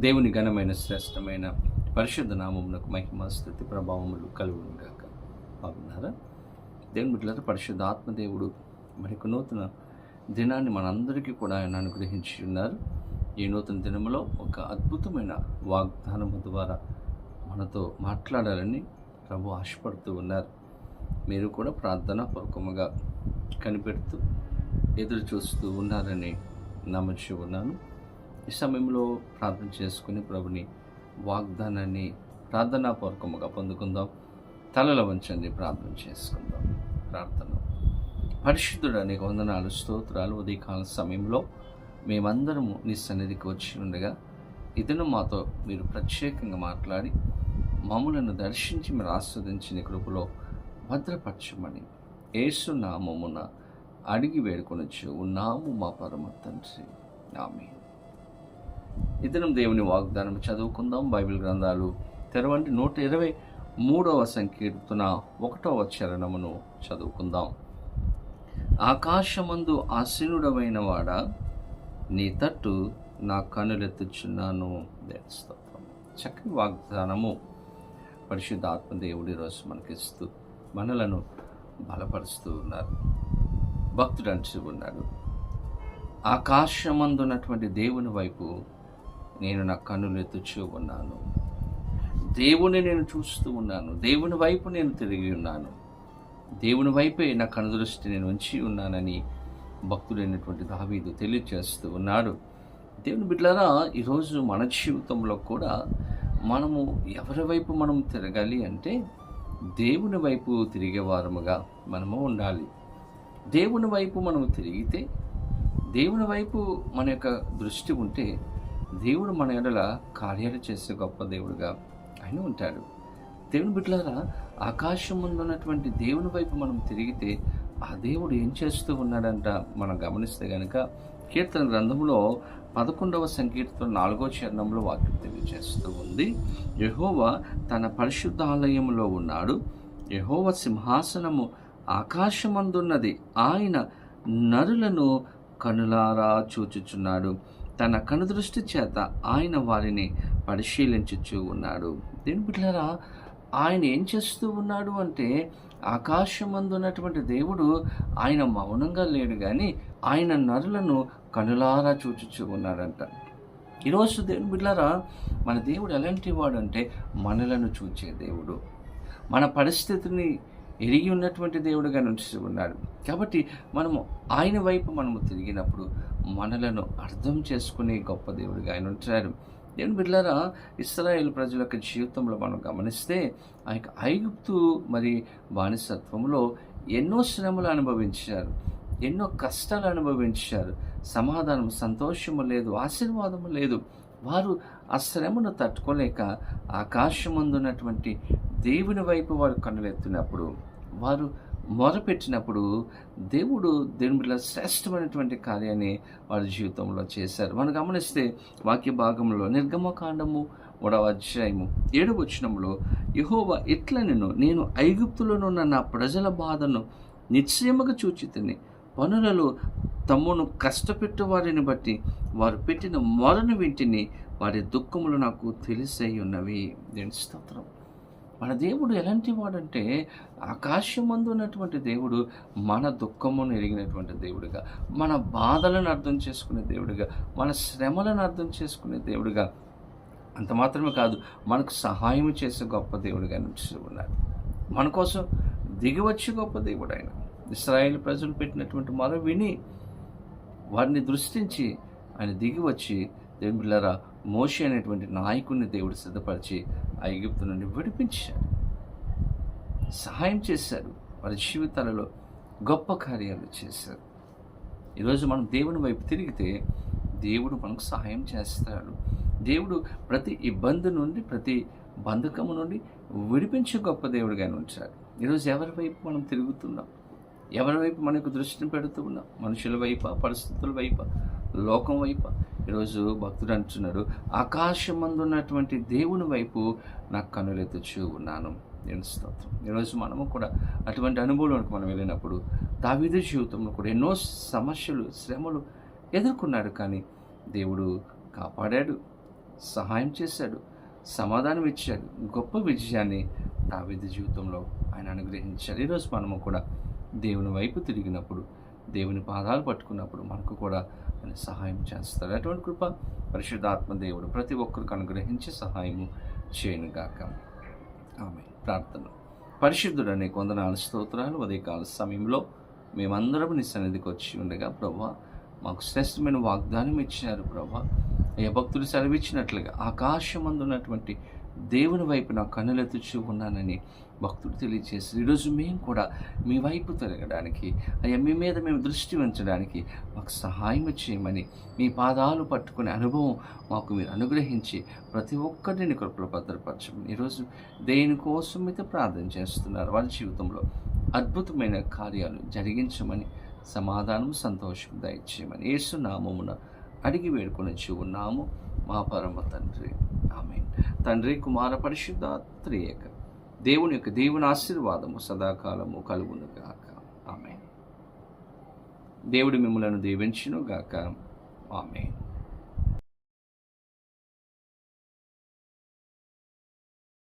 దేవుని ఘనమైన శ్రేష్టమైన పరిశుద్ధ నామమునకు మహిమ స్థుతి ప్రభావములు కలుగునుగాక. బాగున్నారా? దేవుని బిడ్డలతో పరిశుద్ధ ఆత్మదేవుడు మరొక నూతన దినాన్ని మనందరికీ కూడా ఆయన అనుగ్రహించి ఉన్నారు. ఈ నూతన దినములో ఒక అద్భుతమైన వాగ్దానము ద్వారా మనతో మాట్లాడాలని ప్రభు ఆశపడుతూ ఉన్నారు. మీరు కూడా ప్రార్థన పూర్వకముగా కనిపెడుతూ ఎదురు చూస్తూ ఉన్నారని నమ్మించి ఉన్నాను. ఈ సమయంలో ప్రార్థన చేసుకుని ప్రభుని వాగ్దానాన్ని ప్రార్థనాపూర్వకముగా పొందుకుందాం. తలల వంచండి ప్రార్థన చేసుకుందాం. ప్రార్థన. పరిశుద్ధుడు అనేక వందనాలు స్తోత్రాలు ఉదయకాల సమయంలో మేమందరము నీ సన్నిధికి వచ్చి ఉండగా ఇదను మాతో మీరు ప్రత్యేకంగా మాట్లాడి మమ్మలను దర్శించి మీరు ఆస్వాదించిన కృపలో భద్రపరచమని ఏసునామమున అడిగి వేడుకొనొచ్చు ఉన్నాము మా పరమ తండ్రి. ఆమె ఇతరం దేవుని వాగ్దానం చదువుకుందాం బైబిల్ గ్రంథాలు తెరవంటి నూట ఇరవై మూడవ సంకీర్తన ఒకటవ చరణమును చదువుకుందాం. ఆకాశమందు ఆసీనుడమైన వాడ నీ తట్టు నా కనులెత్తుచున్నాను దేవస్తత్వం చక్కని వాగ్దానము. పరిశుద్ధ ఆత్మదేవుడి రోజు మనకిస్తూ మనలను బలపరుస్తూ ఉన్నారు. భక్తుడు అంటూ ఉన్నాడు. ఆకాశమందున్నటువంటి దేవుని వైపు నేను నా కన్నులు ఎత్తుచూ ఉన్నాను. దేవుని నేను చూస్తూ ఉన్నాను. దేవుని వైపు నేను తిరిగి ఉన్నాను. దేవుని వైపే నా కనుదృష్టి నేను ఉంచి ఉన్నానని భక్తుడైనటువంటి దావీదు తెలియజేస్తూ ఉన్నాడు. దేవుని బిడ్డలారా ఈరోజు మన జీవితంలో కూడా మనము ఎవరి వైపు మనం తిరగాలి అంటే దేవుని వైపు తిరిగే వారముగా మనము ఉండాలి. దేవుని వైపు మనం తిరిగితే దేవుని వైపు మన యొక్క దృష్టి ఉంటే దేవుడు మన ఎడల కార్యాలు చేసే గొప్ప దేవుడుగా ఆయన ఉంటాడు. దేవుని బిడ్డలారా ఆకాశం ముందు ఉన్నటువంటి దేవుని వైపు మనం తిరిగితే ఆ దేవుడు ఏం చేస్తూ ఉన్నాడంట మనం గమనిస్తే కనుక కీర్తన గ్రంథంలో పదకొండవ సంకీర్తన నాలుగో చరణంలో వాక్యం తెలియజేస్తూ ఉంది. యహోవా తన పరిశుద్ధాలయంలో ఉన్నాడు. యహోవ సింహాసనము ఆకాశమందున్నది. ఆయన నరులను కనులారా చూచుచున్నాడు. తన కనుదృష్టి చేత ఆయన వారిని పరిశీలించుచూ ఉన్నాడు. దీని బిడ్డారా ఆయన ఏం చేస్తూ ఉన్నాడు అంటే ఆకాశమందు ఉన్నటువంటి దేవుడు ఆయన మౌనంగా లేడు కానీ ఆయన నరులను కనులారా చూచుచూ ఉన్నాడంట. ఈరోజు దేవుని బిడ్డారా మన దేవుడు ఎలాంటి వాడు అంటే మనలను చూచే దేవుడు. మన పరిస్థితిని ఎరిగి ఉన్నటువంటి దేవుడుగా నుంచి ఉన్నాడు కాబట్టి మనము ఆయన వైపు మనము తిరిగినప్పుడు మనలను అర్థం చేసుకునే గొప్ప దేవుడిగా ఆయన ఉంటున్నారు దేవుని బిడ్డలారా ఇస్రాయేల్ ప్రజల యొక్క జీవితంలో మనం గమనిస్తే ఆ యొక్క ఐగుప్తు మరి బానిసత్వంలో ఎన్నో శ్రమలు అనుభవించారు. ఎన్నో కష్టాలు అనుభవించారు. సమాధానం సంతోషము లేదు ఆశీర్వాదము లేదు. వారు ఆ శ్రమను తట్టుకోలేక ఆకాశమందున్నటువంటి దేవుని వైపు వారు కన్నులెత్తినప్పుడు వారు మొరపెట్టినప్పుడు దేవుడు దేవుని బిడ్డల శ్రేష్టమైనటువంటి కార్యాన్ని వారి జీవితంలో చేశారు. మనం గమనిస్తే వాక్య భాగంలో నిర్గమకాండము మూడవ అధ్యాయము ఏడు వచనంలో యహోవా ఇట్ల నేను నేను ఐగుప్తులోనున్న నా ప్రజల బాధను నిశ్చయముగా చూచితిని పనులలో తమ్మును కష్టపెట్టు వారిని బట్టి వారు పెట్టిన మొరను వింటిని వారి దుఃఖములు నాకు తెలిసై ఉన్నవి. దేని స్తోత్రం. మన దేవుడు ఎలాంటి వాడంటే ఆకాశమందు ఉన్నటువంటి దేవుడు మన దుఃఖమును ఎరిగినటువంటి దేవుడిగా మన బాధలను అర్థం చేసుకునే దేవుడిగా మన శ్రమలను అర్థం చేసుకునే దేవుడిగా. అంత మాత్రమే కాదు మనకు సహాయం చేసే గొప్ప దేవుడిగా నిలిచి ఉన్నారు మన కోసం దిగివచ్చి గొప్ప దేవుడు ఆయన. ఇస్రాయేల్ ప్రజలు పెట్టినటువంటి మొర విని వారిని దృష్టించి ఆయన దిగివచ్చి దేవుళ్ళరా మోషి అనేటువంటి నాయకుడిని దేవుడు సిద్ధపరిచి ఐగుప్తు నుండి విడిపించాడు సహాయం చేశారు. వారి జీవితాలలో గొప్ప కార్యాలు చేశారు. ఈరోజు మనం దేవుని వైపు తిరిగితే దేవుడు మనకు సహాయం చేస్తాడు. దేవుడు ప్రతి ఇబ్బంది నుండి ప్రతి బంధకము నుండి విడిపించే గొప్ప దేవుడిగా ఉంచాడు. ఈరోజు ఎవరి వైపు మనం తిరుగుతున్నాం? ఎవరి వైపు మనకు దృష్టిని పెడుతూ ఉన్నాం? మనుషుల వైప పరిస్థితుల వైప లోకం వైప? ఈరోజు భక్తుడు అంటున్నాడు ఆకాశమందు ఉన్నటువంటి దేవుని వైపు నాకు కనులెత్తుచూ ఉన్నాను. నేను స్తోత్రం. ఈరోజు మనము కూడా అటువంటి అనుభవంలోకి మనం వెళ్ళినప్పుడు దావిద జీవితంలో కూడా ఎన్నో సమస్యలు శ్రమలు ఎదుర్కొన్నాడు కానీ దేవుడు కాపాడాడు సహాయం చేశాడు సమాధానం ఇచ్చాడు గొప్ప విజయాన్ని దావిది జీవితంలో ఆయన అనుగ్రహించాడు. ఈరోజు మనము కూడా దేవుని వైపు తిరిగినప్పుడు దేవుని పాదాలు పట్టుకున్నప్పుడు మనకు కూడా ఆయన సహాయం చేస్తారు అటువంటి కృప పరిశుద్ధాత్మ దేవుడు ప్రతి ఒక్కరికి అనుగ్రహించి సహాయము చేయనుగాక. ఆమె ప్రార్థన. పరిశుద్ధుడనే కొందనాలు స్తోత్రాలు ఉదయకాల సమయంలో మేమందరం నీ సన్నిధికి వచ్చి ఉండగా ప్రభా మాకు శ్రేష్టమైన వాగ్దానం ఇచ్చారు ప్రభా. ఏ భక్తులు సెలవిచ్చినట్లుగా ఆకాశమందున్నటువంటి దేవుని వైపు నా కన్నులెత్తుచూ ఉన్నానని భక్తుడు తెలియజేసి ఈరోజు మేము కూడా మీ వైపు తిరగడానికి అయ్యా మీ మీద మేము దృష్టి ఉంచడానికి మాకు సహాయం చేయమని మీ పాదాలు పట్టుకునే అనుభవం మాకు మీరు అనుగ్రహించి ప్రతి ఒక్కరిని కృపలు భద్రపరచమని ఈరోజు దేనికోసం అయితే ప్రార్థన చేస్తున్నారు? వాళ్ళ జీవితంలో అద్భుతమైన కార్యాలు జరిగించమని సమాధానం సంతోషం దయచేయమని ఏసునామమున అడిగి వేడుకొనిచ్చి ఉన్నాము మా పరమ తండ్రి. ఆమె తండ్రి కుమార పరిశుద్ధ త్రియేక దేవుని యొక్క దేవుని ఆశీర్వాదము సదాకాలము కలుగును గాక ఆమె దేవుడు మిమ్మలను దీవించును గాక ఆమె